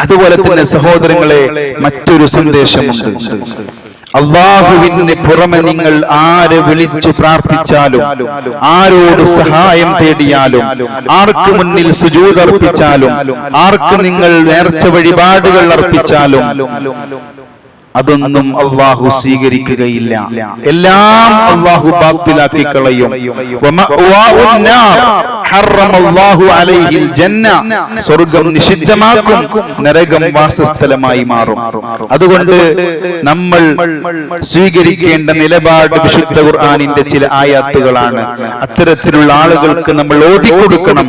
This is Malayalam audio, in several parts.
അതുപോലെ തന്നെ സഹോദരങ്ങളെ മറ്റൊരു സന്ദേശമുണ്ട് അള്ളാഹുവിന് പുറമെ നിങ്ങൾ ആരെ വിളിച്ചു പ്രാർത്ഥിച്ചാലും ആരോട് സഹായം തേടിയാലും ആർക്ക് മുന്നിൽ സുജൂതർപ്പിച്ചാലും ആർക്ക് നിങ്ങൾ നേർച്ച വഴിപാടുകൾ അർപ്പിച്ചാലും അതൊന്നും അള്ളാഹു സ്വീകരിക്കുകയില്ല എല്ലാം അള്ളാഹു ബാത്തിലാക്കി കളയും സ്വർഗം നിഷിദ്ധമാക്കും നരകം വാസസ്ഥലമായി മാറും. അതുകൊണ്ട് നമ്മൾ സ്വീകരിക്കേണ്ട നിലപാട് വിശുദ്ധ ഖുർആാനിന്റെ ചില ആയാത്തുകളാണ്. അത്തരത്തിലുള്ള ആളുകൾക്ക് നമ്മൾ ഓടി കൊടുക്കണം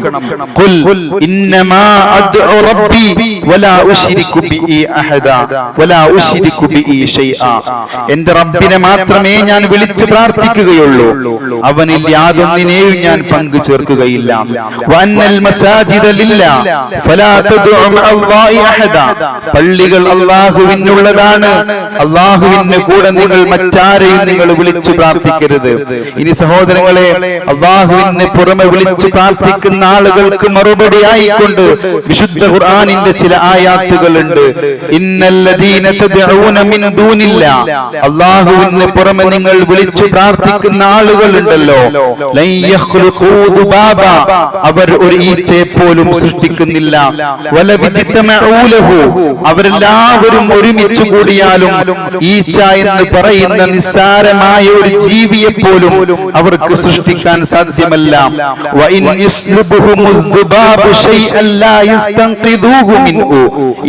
എന്റെ റബ്ബിനെ മാത്രമേ ഞാൻ വിളിച്ച് പ്രാർത്ഥിക്കുകയുള്ളൂ. അവനിൽ യാതൊന്നിനെയും ഞാൻ പങ്കു ചേർക്കുകയില്ല വന്നൽ മസാജിദ ലില്ല. ഫലാ തദ്ഉ അല്ലാഹി അഹദ. പള്ളികൾ അല്ലാഹുവിനുള്ളതാണ് അല്ലാഹുവിനെ കൂടെ നിങ്ങൾ മറ്റാരെയും നിങ്ങൾ വിളിച്ചു പ്രാർത്ഥിക്കരുത്. ഇനി സഹോദരങ്ങളെ അള്ളാഹുവിന് പുറമെ വിളിച്ചു പ്രാർത്ഥിക്കുന്ന ആളുകൾക്ക് മറുപടി ആയിക്കൊണ്ട് വിശുദ്ധ ഖുർആനിന്റെ ചില ആയാത്തുകളുണ്ട് ഇന്നല്ലദീന മിൻ ദൂനില്ലാ. അള്ളാഹുവിന് പുറമെ നിങ്ങൾ വിളിച്ചു പ്രാർത്ഥിക്കുന്ന ആളുകളുണ്ടല്ലോ ലൈ യഖ്ലുഖൂ ദുബാബ. അവർ ഒരു ഈച്ചയെ പോലും സൃഷ്ടിക്കുന്നില്ല. വല ലഹു അവരെല്ലാവരും ഒരുമിച്ച് കൂടിയാലും ഈച്ച എന്ന് പറയുന്ന നിസ്സാരമായ ഒരു ജീവിയെ പോലും അവർക്ക് സൃഷ്ടിക്കാൻ സാധ്യമല്ല.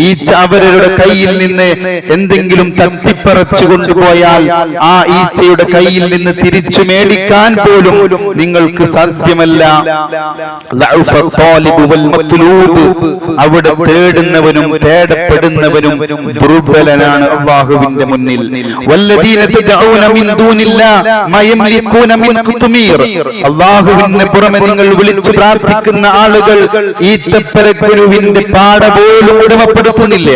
ഈച്ച അവരുടെ കയ്യിൽ നിന്ന് എന്തെങ്കിലും തട്ടിപ്പറച്ചു കൊണ്ടുപോയാൽ ആ ഈച്ചയുടെ കയ്യിൽ നിന്ന് തിരിച്ചു മേടിക്കാൻ പോലും നിങ്ങൾക്ക് സാധ്യമല്ല. അവിടെ തേടുന്നവനും തേടപ്പെടുന്നവനും ദുർബലനാണ് അള്ളാഹുവിന്റെ മുന്നിൽ. അള്ളാഹുവിന് പുറമെ നിങ്ങൾ വിളിച്ചു പ്രാർത്ഥിക്കുന്ന ആളുകൾ ഈത്തപ്പരക്കുരുവിന്റെ പാട പോലും ഉടമപ്പെടുത്തുന്നില്ല.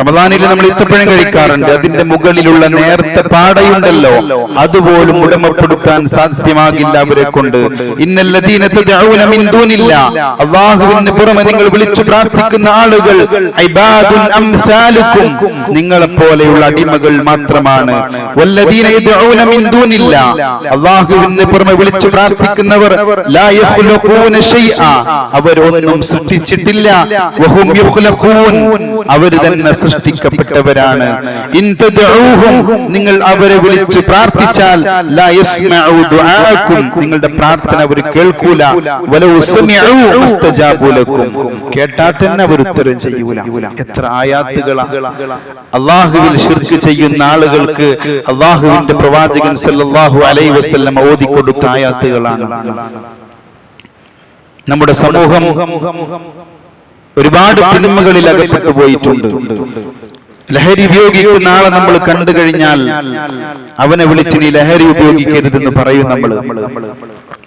റമദാനിൽ നമ്മൾ ഇത്തപ്പഴം കഴിക്കാറുണ്ട്. അതിന്റെ മുകളിലുള്ള നേർത്ത പാടയുണ്ടല്ലോ. അതുപോലും ഉടമപ്പെടുത്താൻ സാധ്യമാകില്ല അവരെ കൊണ്ട്. ദൂനില്ലാ. അല്ലാഹുവിന് പുറമെ നിങ്ങൾ വിളിച്ചു പ്രാർത്ഥിക്കുന്ന ആളുകൾ നിങ്ങളെ പോലെയുള്ള അടിമകൾ മാത്രമാണ്. അല്ലാഹുവിന് പുറമെ വിളിച്ചു പ്രാർത്ഥിക്കുന്നവർ അവർ സൃഷ്ടിച്ചിട്ടില്ല. അവർ തന്നെ സൃഷ്ടിക്കപ്പെട്ടവരാണ്. നിങ്ങൾ അവരെ വിളിച്ച് പ്രാർത്ഥിച്ചാൽ നിങ്ങളുടെ പ്രാർത്ഥന അവർ കേൾക്കൂല. കേട്ടാൽ തന്നെ അവർ ഉത്തരം ചെയ്യൂല. എത്ര ആയാത്തുകൾ അള്ളാഹുവിൽ ശിർക്ക് ചെയ്യുന്ന ആളുകൾക്ക് അള്ളാഹുവിന്റെ പ്രവാചകൻ സല്ലാഹു അലൈ വസല്ലം ഓതി കൊടുത്ത ആയാത്തുകളാണ്. നമ്മുടെ സമൂഹം ഒരുപാട് തിന്മകളിൽ അകപ്പെട്ടു പോയിട്ടുണ്ട് ലഹരി ഉപയോഗിക്കുന്ന ആളെ നമ്മൾ കണ്ടു കഴിഞ്ഞാൽ അവനെ വിളിച്ച് നീ ലഹരി ഉപയോഗിക്കരുതെന്ന് പറയും നമ്മൾ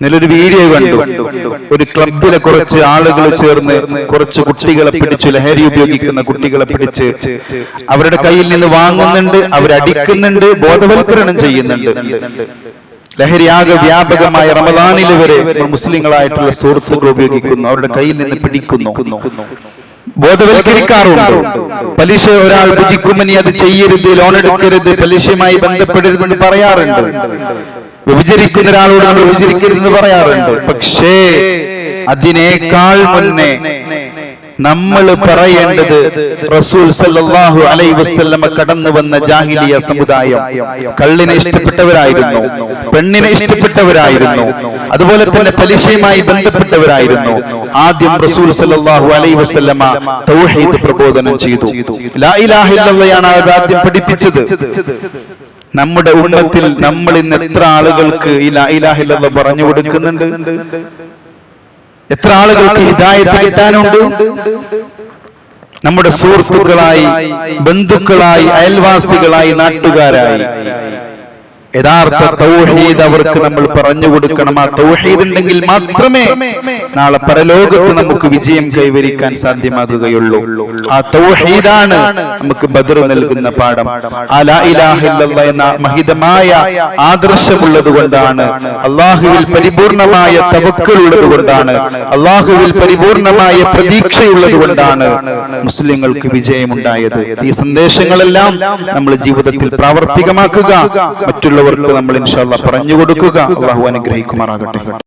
നല്ലൊരു വീഡിയോ കണ്ടു. ഒരു ക്ലബിലെ കുറച്ച് ആളുകൾ ചേർന്ന് കുറച്ച് കുട്ടികളെ പിടിച്ചു ലഹരി ഉപയോഗിക്കുന്ന കുട്ടികളെ പിടിച്ച് അവരുടെ കയ്യിൽ നിന്ന് വാങ്ങുന്നുണ്ട് അവരടിക്കുന്നുണ്ട് ബോധവൽക്കരണം ചെയ്യുന്നുണ്ട്. ലഹരി ആകെ വ്യാപകമായ റമദാനിൽ വരെ മുസ്ലിങ്ങളായിട്ടുള്ള സുഹൃത്തുക്കൾ ഉപയോഗിക്കുന്നു. അവരുടെ കയ്യിൽ നിന്ന് പിടിക്കുന്നു. ബോധവൽക്കരിക്കാറുണ്ട്. പലിശ ഒരാൾ ഭുജിക്കുമനി അത് ചെയ്യരുത് ലോൺ എടുക്കരുത് പലിശയുമായി ബന്ധപ്പെടരുതെന്ന് പറയാറുണ്ട്. വിഭജിക്കുന്ന ഒരാളോട് നമ്മൾ വിഭജിക്കരുതെന്ന് പറയാറുണ്ട്. പക്ഷേ അതിനേക്കാൾ മുന്നേ നമ്മൾ പറയേണ്ടത് റസൂൽ സല്ലല്ലാഹു അലൈഹി വസല്ലമ കടന്നു വന്ന ജാഹിലിയ സമുദായം കള്ളിനെ ഇഷ്ടപ്പെട്ടവരായിരുന്നു. പെണ്ണിനെ ഇഷ്ടപ്പെട്ടവരായിരുന്നു. അതുപോലെ തന്നെ പലിശയുമായി ബന്ധപ്പെട്ടവരായിരുന്നു. ആദ്യം റസൂൽ സല്ലല്ലാഹു അലൈഹി വസല്ലമ തൗഹീദ് പ്രബോധനം ചെയ്തു. ലാ ഇലാഹ ഇല്ലല്ലാഹയാണ് അവർ ആദ്യം പഠിപ്പിച്ചത്. നമ്മുടെ ഉമ്മത്തിൽ നമ്മൾ ഇന്ന് എത്ര ആളുകൾക്ക് ഈ ലാ ഇലാഹ ഇല്ലല്ലാഹ് പറഞ്ഞു കൊടുക്കുന്നുണ്ട്? എത്ര ആളുകൾക്ക് ഹിദായത്ത് കിട്ടാനുണ്ട്? നമ്മുടെ സുഹൃത്തുക്കളായി ബന്ധുക്കളായി അയൽവാസികളായി നാട്ടുകാരായി. യഥാർത്ഥ തൗഹീദ് അവർക്ക് നമ്മൾ പറഞ്ഞു കൊടുക്കണം. ആ തൗഹീദ് ഉണ്ടെങ്കിൽ മാത്രമേ നാളെ പരലോകത്ത് നമുക്ക് വിജയം കൈവരിക്കാൻ സാധ്യമാകുകയുള്ളൂ. ആ തൗഹീദാണ് നമുക്ക് ബദർ നൽകുന്ന പാഠം. എന്ന മഹിതമായ ആദർശമുള്ളത് കൊണ്ടാണ് അള്ളാഹുവിൽ പരിപൂർണമായ തവക്കൽ ഉള്ളത് കൊണ്ടാണ് അള്ളാഹുവിൽ പരിപൂർണമായ പ്രതീക്ഷയുള്ളത് കൊണ്ടാണ് മുസ്ലിങ്ങൾക്ക് വിജയമുണ്ടായത്. ഈ സന്ദേശങ്ങളെല്ലാം നമ്മൾ ജീവിതത്തിൽ പ്രാവർത്തികമാക്കുക. മറ്റുള്ളവർക്ക് നമ്മൾ ഇൻഷാല്ല പറഞ്ഞു കൊടുക്കുക. അള്ളാഹു അനുഗ്രഹിക്കുമാറാകട്ടെ.